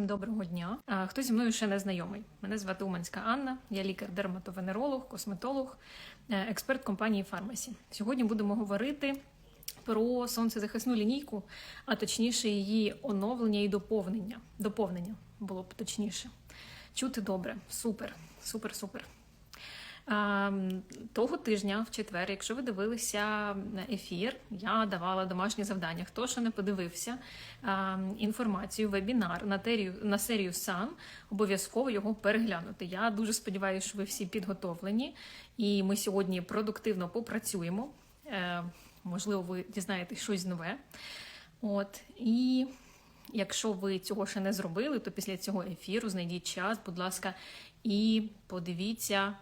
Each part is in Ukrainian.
Доброго дня. Хто зі мною ще не знайомий? Мене звати Уманська Анна, я лікар-дерматовенеролог, косметолог, е, експерт компанії Фармасі. Сьогодні будемо говорити про сонцезахисну лінійку, а точніше її оновлення і доповнення. Доповнення було б точніше. Чути добре, супер, супер, супер. А, м, Того тижня, в четвер, якщо ви дивилися ефір, я давала домашнє завдання. Хто ще не подивився інформацію, вебінар на терію на серію САН, обов'язково його переглянути. Я дуже сподіваюся, що ви всі підготовлені, і ми сьогодні продуктивно попрацюємо. Е, Можливо, ви дізнаєтесь щось нове. От і якщо ви цього ще не зробили, то після цього ефіру знайдіть час, будь ласка, і подивіться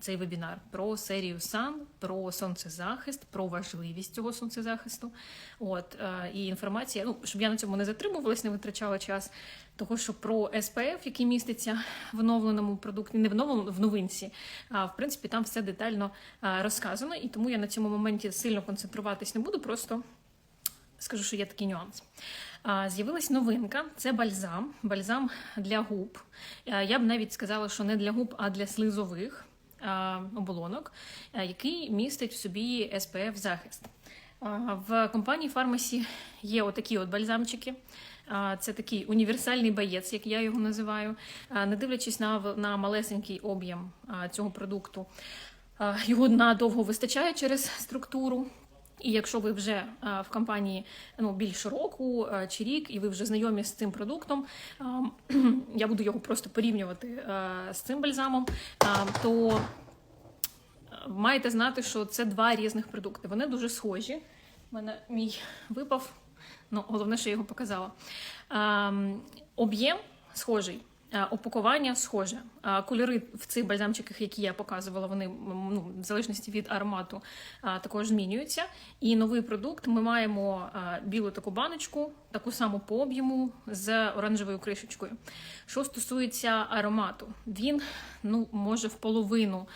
цей вебінар про серію САН, про сонцезахист, про важливість цього сонцезахисту. От е, і інформація, ну щоб я на цьому не затримувалась, не витрачала час. Того, що про СПФ, який міститься в оновленому продукті, не в новому в новинці, а в принципі там все детально е, розказано, і тому я на цьому моменті сильно концентруватись не буду, просто скажу, що є такий нюанс. З'явилась новинка, це бальзам, бальзам для губ. Я б навіть сказала, що не для губ, а для слизових оболонок, який містить в собі SPF захист. В компанії Фармасі є отакі от бальзамчики. Це такий універсальний боєць, як я його називаю. Не дивлячись на, на малесенький об'єм цього продукту, його надовго вистачає через структуру. І якщо ви вже в компанії ну, більш року чи рік, і ви вже знайомі з цим продуктом, я буду його просто порівнювати з цим бальзамом, то маєте знати, що це два різних продукти. Вони дуже схожі. У мене мій випав, ну головне, що я його показала. Об'єм схожий. А, Опакування схоже. А, Кольори в цих бальзамчиках, які я показувала, вони ну, в залежності від аромату також змінюються. І новий продукт ми маємо білу таку баночку, таку саму по об'єму з оранжевою кришечкою. Що стосується аромату, він ну, може в половину.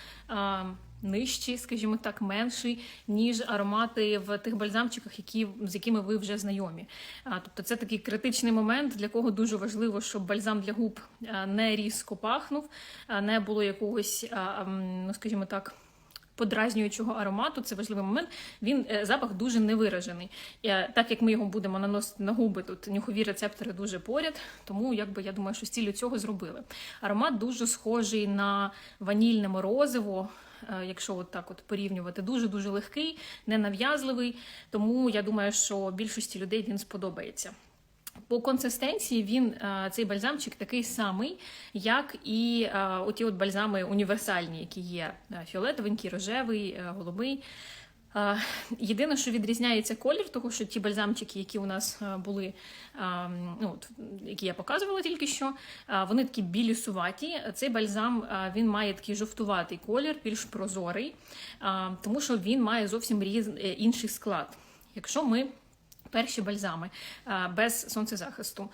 Нижчий, скажімо так, менший, ніж аромати в тих бальзамчиках, які, з якими ви вже знайомі. А, тобто це такий критичний момент, для кого дуже важливо, щоб бальзам для губ не різко пахнув, не було якогось, ну скажімо так. Подразнюючого аромату, це важливий момент. Він е, запах дуже невиражений. Е, Так як ми його будемо наносити на губи, тут нюхові рецептори дуже поряд, тому якби я думаю, що з ціллю цього зробили. Аромат дуже схожий на ванільне морозиво. Е, Якщо от так от порівнювати, дуже дуже легкий, ненав'язливий. Тому я думаю, що більшості людей він сподобається. По консистенції він е, цей бальзамчик такий самий, як і е, оті от бальзами універсальні, які є фіолетовенький, рожевий, голубий. Єдине, що відрізняється колір, того що ті бальзамчики, які у нас були, ну, які я показувала тільки що, вони такі білісуваті. Цей бальзам він має такий жовтуватий колір, більш прозорий, тому що він має зовсім різ... е, інший склад. Якщо ми Перші бальзами без сонцезахисту,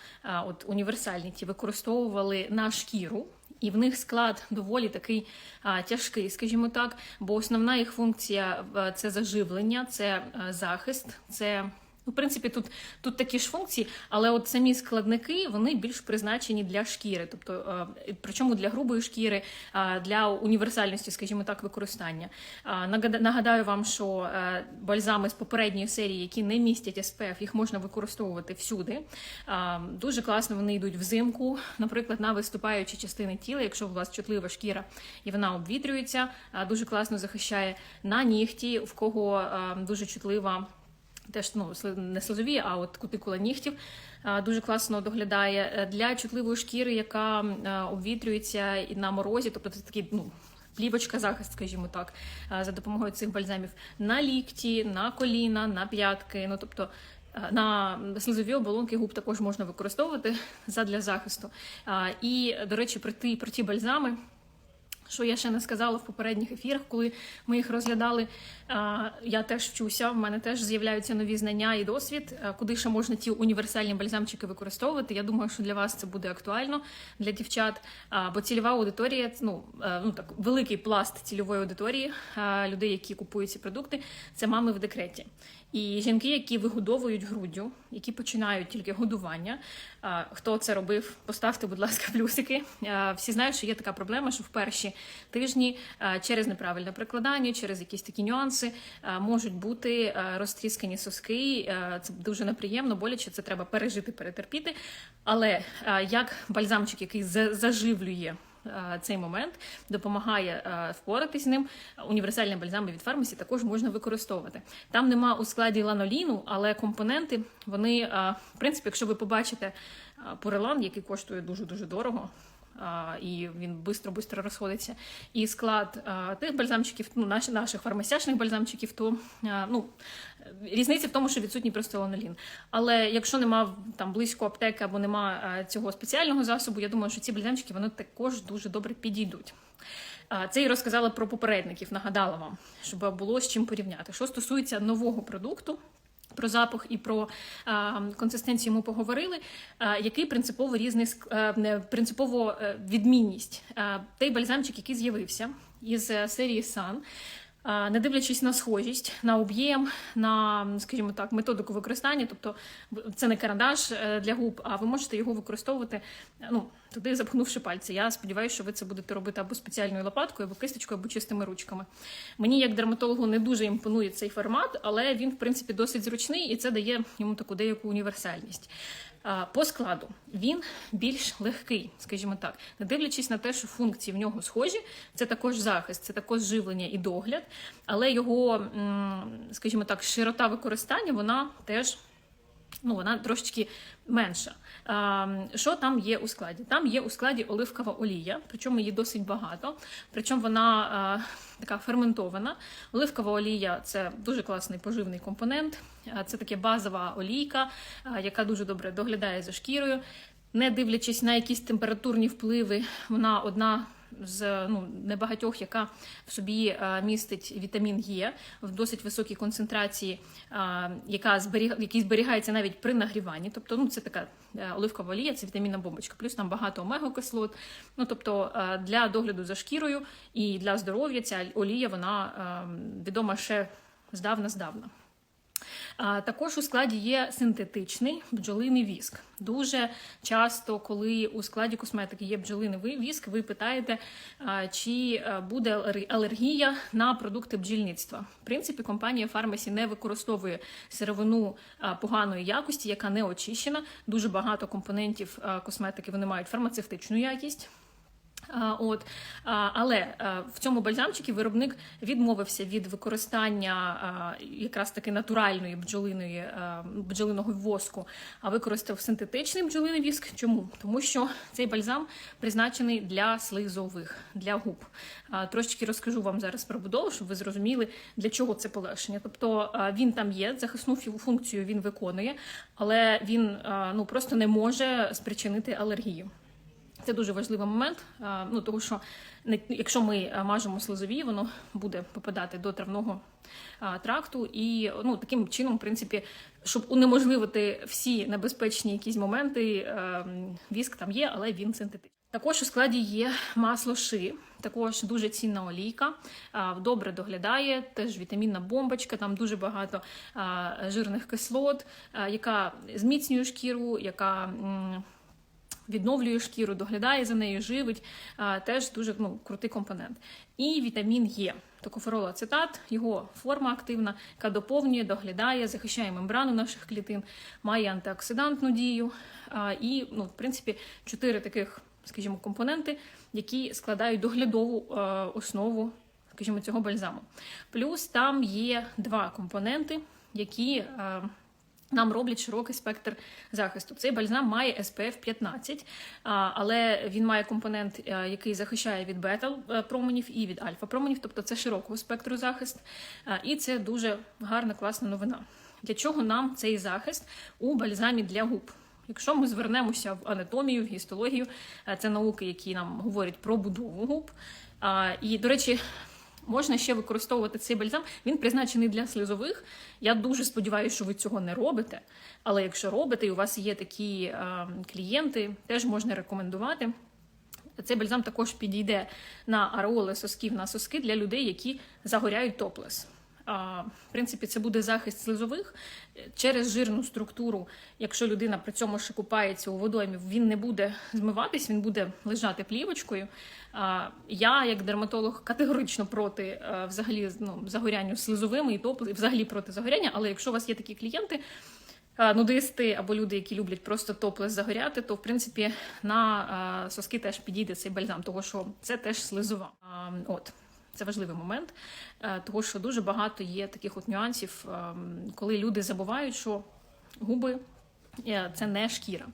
от універсальні ті використовували на шкіру, і в них склад доволі такий а, тяжкий, скажімо так, бо основна їх функція це заживлення, це захист, це. Ну, в принципі, тут, тут такі ж функції, але от самі складники вони більш призначені для шкіри, тобто причому для грубої шкіри, для універсальності, скажімо так, використання. Нагадаю вам, що е, бальзами з попередньої серії, які не містять SPF, їх можна використовувати всюди. Дуже класно вони йдуть взимку, наприклад, на виступаючі частини тіла, якщо у вас чутлива шкіра і вона обвітрюється, дуже класно захищає на нігті, в кого дуже чутлива. Теж ну не слизові, а от кутикула нігтів дуже класно доглядає Е, для чутливої шкіри, яка е, обвітрюється і на морозі, тобто це такий ну. Плівочка захист, скажімо так, за допомогою цих бальзамів на лікті, на коліна, на п'ятки. Ну тобто е, на слизові оболонки губ також можна використовувати задля захисту. І, до речі, про ті, про ті бальзами. Що я ще не сказала в попередніх ефірах, коли ми їх розглядали. Я теж вчуся, в мене теж з'являються нові знання і досвід, куди ще можна ті універсальні бальзамчики використовувати. Я думаю, що для вас це буде актуально для дівчат. Бо цільова аудиторія, ну, е, ну так, великий пласт цільової аудиторії людей, які купують ці продукти, це мами в декреті. І жінки, які вигодовують груддю, які починають тільки годування. Хто це робив, поставте, будь ласка, плюсики. Всі знають, що є така проблема, що в перші тижні через неправильне прикладання, через якісь такі нюанси можуть бути розтріскані соски. Це дуже неприємно, боляче. Це треба пережити, перетерпіти. Але як бальзамчик, який за- заживлює е, цей момент, допомагає е, впоратись з ним. Універсальні бальзами від фармасі також можна використовувати. Там нема у складі ланоліну, але компоненти вони, е, в принципі, якщо ви побачите е, порелан, який коштує дуже дуже дорого. І він швидко-швидко розходиться. І склад тих бальзамчиків, ну наших наших фармасячних бальзамчиків, то ну різниця в тому, що відсутній просто ланолін. Але якщо нема там близько аптеки або нема цього спеціального засобу, я думаю, що ці бальзамчики вони також дуже добре підійдуть. Це і розказала про попередників, нагадала вам, щоб було з чим порівняти. Що стосується нового продукту. Про запах і про консистенцію ми поговорили. Який принципово різний а, принципово е, відмінність? Той бальзамчик, який з'явився із е, серії Sun, не дивлячись на схожість, на об'єм, на, скажімо так, методику використання, тобто це не карандаш е, для губ, а ви можете його використовувати е, ну, туди запхнувши пальці. Я сподіваюся, що ви це будете робити або спеціальною лопаткою, або кисточкою, або чистими ручками. Мені, як дерматологу, не дуже імпонує цей формат, але він, в принципі, досить зручний і це дає йому таку деяку універсальність. По складу він більш легкий, скажімо так, не дивлячись на те, що функції в нього схожі, це також захист, це також живлення і догляд, але його, скажімо так, широта використання вона теж ну, вона трошечки менша. Що там є у складі? Там є у складі оливкова олія, причому її досить багато. Причому вона така ферментована. Оливкова олія це дуже класний поживний компонент. Це таке базова олійка, яка дуже добре доглядає за шкірою. Не дивлячись на якісь температурні впливи, вона одна з ну, небагатьох, яка в собі е, містить вітамін Е в досить високій концентрації, е, яка зберіг, який зберігається навіть при нагріванні. Тобто, ну це така оливкова олія, це вітамінна бомбочка. Плюс там багато омегокислот. Ну тобто для догляду за шкірою і для здоров'я ця олія вона е, відома ще здавна-здавна. Також у складі є синтетичний бджолиний віск. Дуже часто, коли у складі косметики є бджолиний віск, ви питаєте, чи буде алергія на продукти бджільництва. В принципі, компанія Фармасі не використовує сировину поганої якості, яка не очищена. Дуже багато компонентів косметики вони мають фармацевтичну якість. От, але в цьому бальзамчикі виробник відмовився від використання якраз таки натуральної бджолиної бджолиного воску, а використав синтетичний бджолиний віск. Чому? Тому що цей бальзам призначений для слизових, для губ. Трошечки розкажу вам зараз про будову, щоб ви зрозуміли, для чого це полегшення. Тобто він там є, захисну функцію він виконує, але він ну просто не може спричинити алергію. Це дуже важливий момент, ну тому що якщо ми а, мажемо слизові, воно буде попадати до травного тракту, і ну таким чином, в принципі, щоб унеможливити всі небезпечні якісь моменти, е, віск там є, але він синтетичний. Також у складі є масло ши, також дуже цінна олійка, добре доглядає, теж вітамінна бомбочка, там дуже багато жирних кислот, яка зміцнює шкіру, яка. Відновлює шкіру, доглядає за нею, живить. Теж дуже ну, крутий компонент. І вітамін Е. Токоферол-ацетат, його форма активна, яка доповнює, доглядає, захищає мембрану наших клітин, має антиоксидантну дію. І, ну, в принципі, чотири таких, скажімо, компоненти, які складають доглядову основу, скажімо, цього бальзаму. Плюс там є два компоненти, які. Е, нам роблять широкий спектр захисту. Цей бальзам має SPF 15, але він має компонент, е, який захищає від бета-променів і від альфа-променів, тобто це широкого спектру захист. І це дуже гарна, класна новина. Для чого нам цей захист у бальзамі для губ? Якщо ми звернемося в анатомію, в гістологію, е, це науки, які нам говорять про будову губ. І, до речі, Можна ще використовувати цей бальзам. Він призначений для сльозових. Я дуже сподіваюся, що ви цього не робите. Але якщо робите, і у вас є такі е, клієнти, теж можна рекомендувати. Цей бальзам також підійде на ареоли сосків на соски для людей, які загоряють топлес. В принципі, це буде захист слизових через жирну структуру. Якщо людина при цьому ще купається у водоймі, він не буде змиватись, він буде лежати плівочкою. Я, як дерматолог, категорично проти е, взагалі ну, загорянню слизовими і топ, взагалі проти загоряння. Але якщо у вас є такі клієнти, е, нудисти або люди, які люблять просто топлес загоряти, то в принципі на е, соски теж підійде цей бальзам, тому що це теж слизова. От. Це важливий момент, е, тому що дуже багато є таких от нюансів, ем, коли люди забувають, що губи це не шкіра.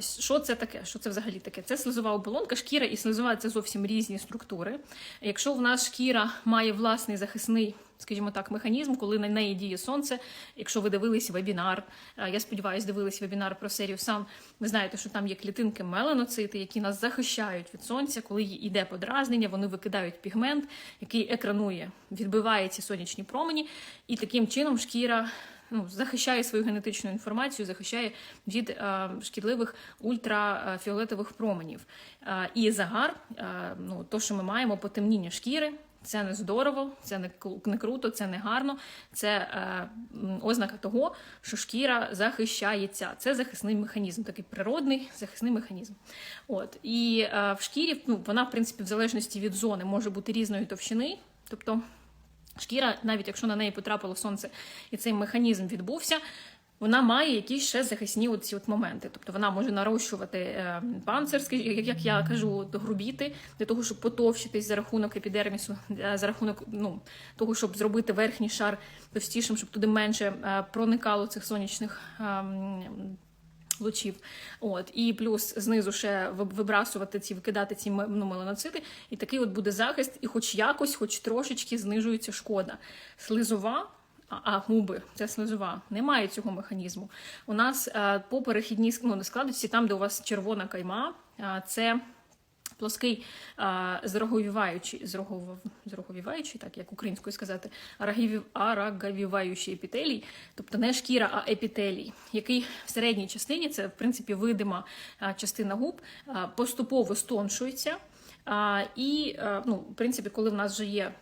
Що це таке? Що це взагалі таке? Це слизова оболонка. Шкіра і слизова це зовсім різні структури. Якщо в нас шкіра має власний захисний. Скажімо так, механізм, коли на неї діє сонце. Якщо ви дивились вебінар, е, я сподіваюся, дивились вебінар про серію сам. Ви знаєте, що там є клітинки меланоцити, які нас захищають від сонця. Коли йде подразнення, вони викидають пігмент, який екранує, відбиває ці сонячні промені, і таким чином шкіра ну, захищає свою генетичну інформацію, захищає від е, шкідливих ультрафіолетових променів. Е, і загар, е, ну, то, що ми маємо, потемніння шкіри. Це не здорово, це не не круто, це не гарно. Це е, ознака того, що шкіра захищається. Це захисний механізм, такий природний захисний механізм. От і е, в шкірі ну, вона, в принципі, в залежності від зони може бути різної товщини. Тобто шкіра, навіть якщо на неї потрапило сонце і цей механізм відбувся. Вона має якісь ще захисні от ці от моменти. Тобто вона може нарощувати е, панцир, як я кажу, грубіти для того, щоб потовщитись за рахунок епідермісу, е, за рахунок ну, того, щоб зробити верхній шар товстішим, щоб туди менше е, проникало цих сонячних. Лучів, от і плюс знизу ще вибрасувати ці, викидати ці ну, меланоцити, і такий от буде захист, і хоч якось, хоч трошечки знижується шкода. Слизова, а, губи, це слизова, немає цього механізму. У нас е, по перехідній ну, складочці, там, де у вас червона кайма, е, це плоский зроговіваючий, зрогов, зроговіваючий, так як українською сказати, арагавіваючий епітелій, тобто не шкіра, а епітелій, який в середній частині, це в принципі видима частина губ, поступово стоншується. А, і, ну, в принципі, коли в нас вже є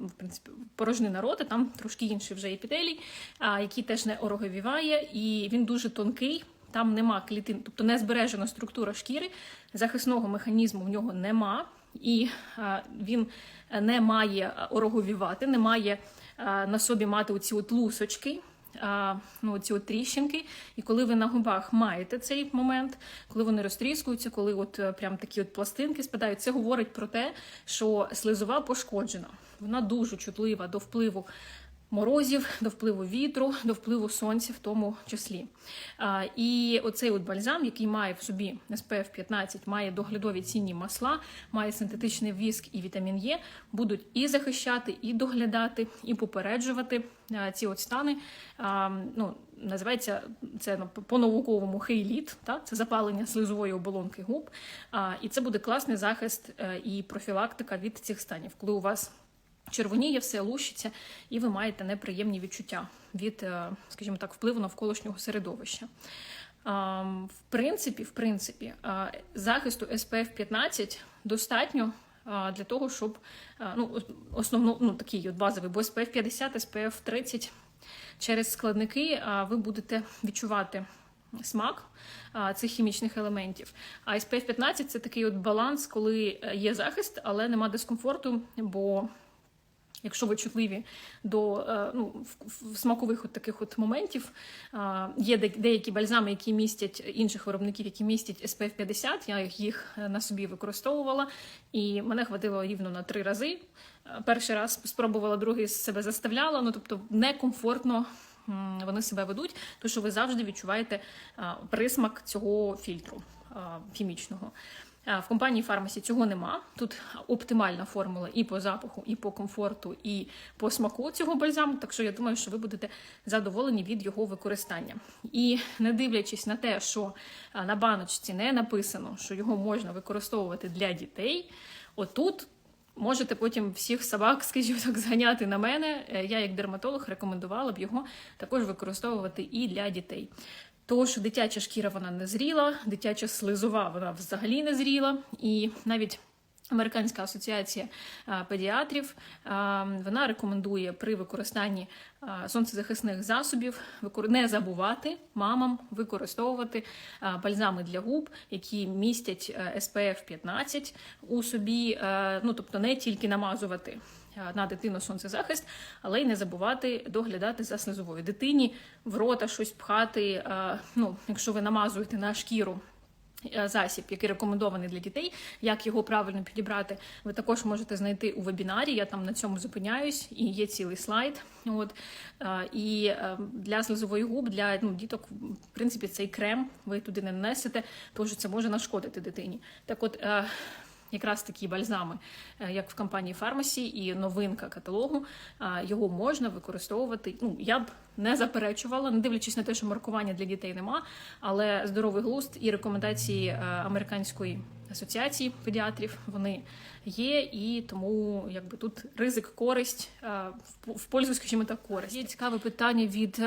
в принципі, порожнина рота, там трошки інший вже епітелій, який теж не ороговіває, і він дуже тонкий. Там нема клітин, тобто не збережена структура шкіри, захисного механізму в нього нема, і а, він не має ороговівати, не має а, на собі мати оці от лусочки, ну, ці от тріщинки. І коли ви на губах маєте цей момент, коли вони розтріскуються, коли от е, прям такі от пластинки спадають, це говорить про те, що слизова пошкоджена. Вона дуже чутлива до впливу морозів, до впливу вітру, до впливу сонця в тому числі. І оцей от бальзам, який має в собі SPF 15, має доглядові цінні масла, має синтетичний віск і вітамін Е, будуть і захищати, і доглядати, і попереджувати ці от стани. Ну, Називається це ну, по-науковому хейліт, та? це запалення слизової оболонки губ. І це буде класний захист е, і профілактика від цих станів, коли у вас червоніє, все лущиться, і ви маєте неприємні відчуття від, е, скажімо так, впливу навколишнього середовища. В принципі, в принципі, захисту SPF 15 достатньо для того, щоб ну, основно ну, такий от базовий, бо SPF 50, SPF 30 через складники ви будете відчувати смак цих хімічних елементів. А SPF 15 це такий от баланс, коли е, є захист, але нема дискомфорту, бо Якщо ви чутливі до е, ну, смакових от таких от моментів, є деякі бальзами, які містять інших виробників, які містять SPF 50, я їх е, на собі використовувала, і мене хватило рівно на три рази. Е, Перший раз спробувала, другий себе заставляла. Ну тобто некомфортно вони себе ведуть, тому що ви завжди відчуваєте присмак цього фільтру хімічного. В компанії Фармасі цього нема. Тут оптимальна формула і по запаху, і по комфорту, і по смаку цього бальзаму. Так що я думаю, що ви будете задоволені від його використання. І не дивлячись на те, що на баночці не написано, що його можна використовувати для дітей, отут. Можете потім всіх собак, скажімо так, зганяти на мене. Е, Я, як дерматолог, рекомендувала б його також використовувати і для дітей. Тому що дитяча шкіра вона не зріла, дитяча слизова вона взагалі не зріла. І навіть Американська асоціація педіатрів вона рекомендує при використанні сонцезахисних засобів не забувати мамам використовувати бальзами для губ, які містять е, SPF 15 у собі, е, ну тобто не тільки намазувати на дитину сонцезахист, але й не забувати доглядати за слизовою дитині, в рота щось пхати. е, Ну, якщо ви намазуєте на шкіру е, засіб, який рекомендований для дітей, як його правильно підібрати, ви також можете знайти у вебінарі. Я там на цьому зупиняюсь, і є цілий слайд. От Е, і е, для слизової губ, для ну, діток, в принципі, цей крем ви туди не нанесете, тому що це може нашкодити дитині. Так, от. Якраз такі бальзами, е, як в компанії Фармасі, і новинка каталогу, його можна використовувати. Ну я б не заперечувала, не дивлячись на те, що маркування для дітей нема, але здоровий глузд і рекомендації е, американської асоціації педіатрів вони є, і тому якби тут ризик, користь е, в- пользу, скажімо так, користь. Є цікаве питання від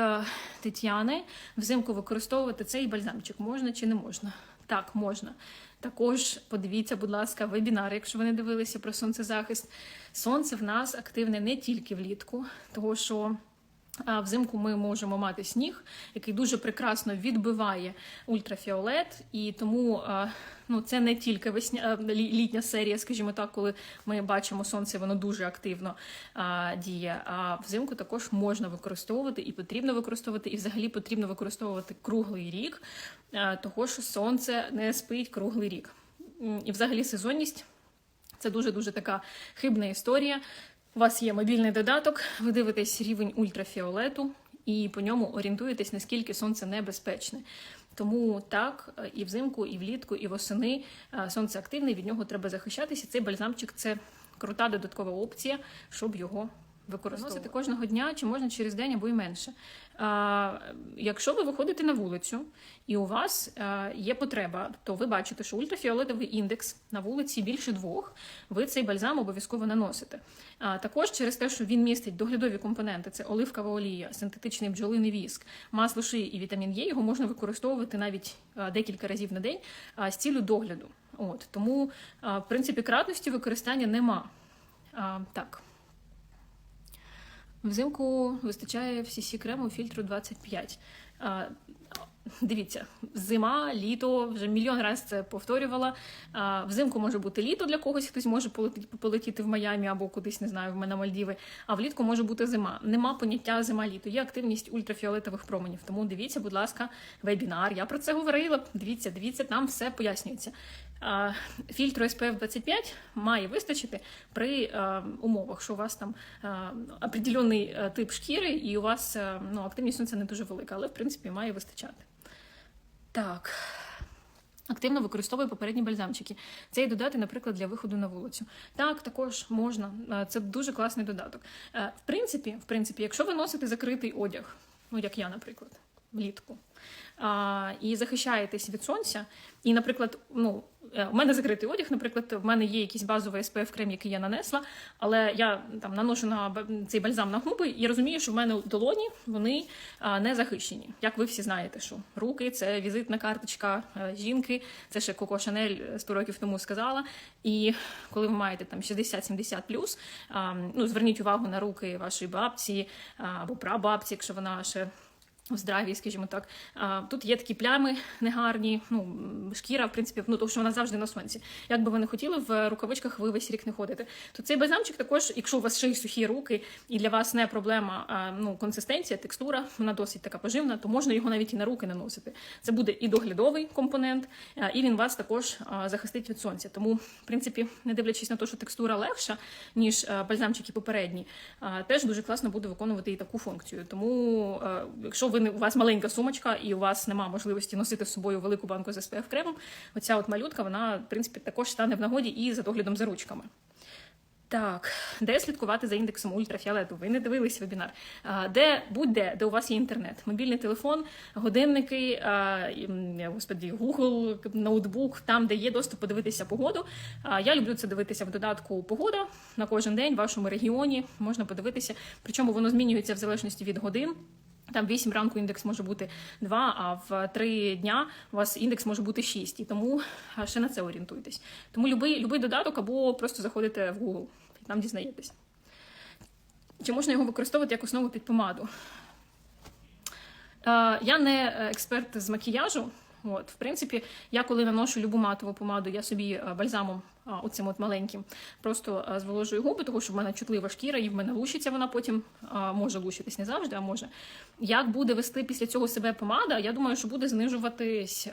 Тетяни: взимку використовувати цей бальзамчик можна чи не можна? Так, можна. Також подивіться, будь ласка, вебінар, якщо ви не дивилися про сонцезахист. Сонце в нас активне не тільки влітку, того що. Взимку ми можемо мати сніг, який дуже прекрасно відбиває ультрафіолет, і тому ну, це не тільки весня літня серія, скажімо так, коли ми бачимо сонце, воно дуже активно а, діє. А взимку також можна використовувати і потрібно використовувати, і взагалі потрібно використовувати круглий рік, того що сонце не спить круглий рік. І взагалі сезонність це дуже дуже така хибна історія. У вас є мобільний додаток, ви дивитесь рівень ультрафіолету і по ньому орієнтуєтесь, наскільки сонце небезпечне. Тому так, і взимку, і влітку, і восени е, сонце активне, від нього треба захищатися. Цей бальзамчик це крута додаткова опція, щоб його використовувати кожного дня, чи можна через день або й менше. А, якщо ви виходите на вулицю і у вас е, є потреба, то ви бачите, що ультрафіолетовий індекс на вулиці більше двох, ви цей бальзам обов'язково наносите. А, також через те, що він містить доглядові компоненти: це оливкова олія, синтетичний бджолиний віск, масло шиї і вітамін Е, його можна використовувати навіть е, декілька разів на день а, з цілю догляду. От тому, а, в принципі, кратності використання нема. А, так. Взимку вистачає всі крему фільтру 25. А, Дивіться, зима, літо, вже мільйон разів це повторювала. А, Взимку може бути літо для когось, хтось може полетіти, в Майамі або кудись, не знаю, в мене Мальдіви. А влітку може бути зима. Нема поняття зима-літо. Є активність ультрафіолетових променів. Тому дивіться, будь ласка, вебінар. Я про це говорила. Дивіться, дивіться, там все пояснюється. Фільтру SPF 25 має вистачити при е, умовах, що у вас там е, определений е, тип шкіри, і у вас ну, активність сонця не дуже велика, але в принципі має вистачати. Так. Активно використовую попередні бальзамчики. Це і додати, наприклад, для виходу на вулицю. Так, також можна. Це дуже класний додаток. В принципі, в принципі, якщо ви носите закритий одяг, ну як я, наприклад, влітку, і захищаєтесь від сонця, і, наприклад, ну. Е, У мене закритий одяг, наприклад, в мене є якийсь базовий SPF крем, який я нанесла, але я там наношу на цей бальзам на губи і розумію, що в мене долоні вони не захищені. Як ви всі знаєте, що руки це візитна карточка е, жінки, це ще Коко Шанель 100 років тому сказала. І коли ви маєте там 60-70 плюс, ну зверніть увагу на руки вашої бабці або прабабці, якщо вона ще в здраві, скажімо так. Тут є такі плями негарні, ну, шкіра, в принципі, ну, тому що вона завжди на сонці. Як би ви не хотіли, в рукавичках ви весь рік не ходите. То цей бальзамчик також, якщо у вас ще й сухі руки, і для вас не проблема ну, консистенція, текстура, вона досить така поживна, то можна його навіть і на руки наносити. Це буде і доглядовий компонент, і він вас також захистить від сонця. Тому, в принципі, не дивлячись на те, що текстура легша, ніж бальзамчики попередні, теж дуже класно буде виконувати і таку функцію. Тому, якщо ви не у вас маленька сумочка і у вас немає можливості носити з собою велику банку з SPF кремом, оця от малютка, вона в принципі також стане в нагоді і за доглядом за ручками. Так, де слідкувати за індексом ультрафіолету? Ви не дивились вебінар. Де будь-де, де у вас є інтернет, мобільний телефон, годинники, господі, Google, ноутбук, там, де є доступ подивитися погоду. Я люблю це дивитися в додатку Погода на кожен день в вашому регіоні. Можна подивитися, причому воно змінюється в залежності від годин. Там 8 ранку індекс може бути 2, а в 3 дня у вас індекс може бути 6. І тому ще на це орієнтуйтесь. Тому любий додаток або просто заходите в Google і там дізнаєтесь. Чи можна його використовувати як основу під помаду? Е, Я не експерт з макіяжу. От, в принципі, я коли наношу любу матову помаду, я собі е, бальзамом оцим от маленьким просто зволожую губи, тому що в мене чутлива шкіра, і в мене лущиться вона потім може лущитись не завжди, а може. Як буде вести після цього себе помада? Я думаю, що буде знижуватись.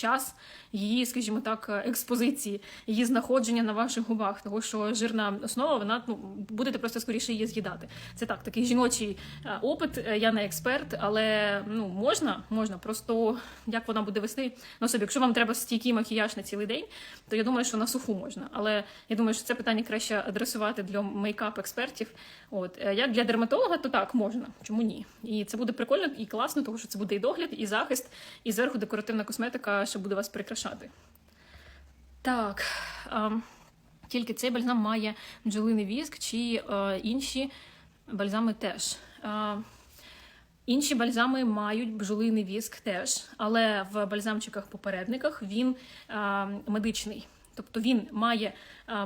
Час її, скажімо так, експозиції, її знаходження на ваших губах, тому що жирна основа, вона ну будете просто скоріше її з'їдати. Це так, такий жіночий е, опит. Е, Я не експерт, але ну можна, можна. Просто як вона буде вести на собі. Якщо вам треба стійкий макіяж на цілий день, то я думаю, що на суху можна. Але я думаю, що це питання краще адресувати для мейкап-експертів. От Е, як для дерматолога, то так можна. Чому ні? І це буде прикольно і класно, тому що це буде і догляд, і захист, і зверху декоративна косметика, що буде вас прикрашати. Так. ем, тільки цей бальзам має бджолиний віск чи е, інші бальзами теж. Е, інші бальзами мають бджолиний віск теж, але в бальзамчиках-попередниках він е, медичний. Тобто він має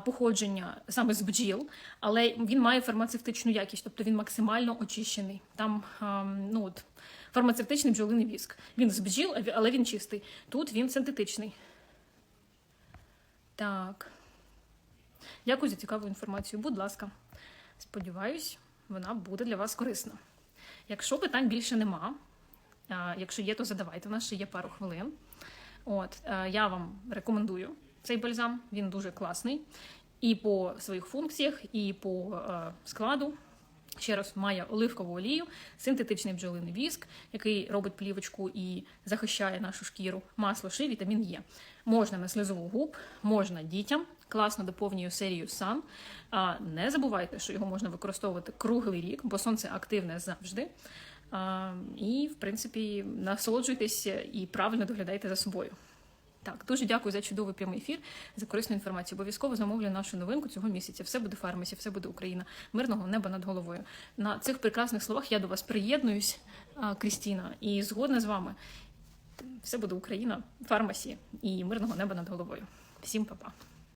походження саме з бджіл, але він має фармацевтичну якість, тобто він максимально очищений. Там ем, ну, от, фармацевтичний бджолиний віск. Він з бджіл, але він чистий. Тут він синтетичний. Так. Дякую за цікаву інформацію. Будь ласка, сподіваюсь, вона буде для вас корисна. Якщо питань більше нема, якщо є, то задавайте. У нас ще є пару хвилин. От, е, я вам рекомендую цей бальзам, він дуже класний. І по своїх функціях, і по е, складу. Ще раз має оливкову олію, синтетичний бджолиний віск, який робить плівочку і захищає нашу шкіру, масло ши, вітамін Є. Можна на сльозову губ, можна дітям, класно доповнює серію сам. А не забувайте, що його можна використовувати круглий рік, бо сонце активне завжди. А, і, в принципі, насолоджуйтесь і правильно доглядайте за собою. Так, дуже дякую за чудовий прямий ефір, за корисну інформацію. Обов'язково замовлю нашу новинку цього місяця. Все буде фармасі, все буде Україна, мирного неба над головою. На цих прекрасних словах я до вас приєднуюсь, Крістіна, і згодна з вами. Все буде Україна, фармасі і мирного неба над головою. Всім па-па.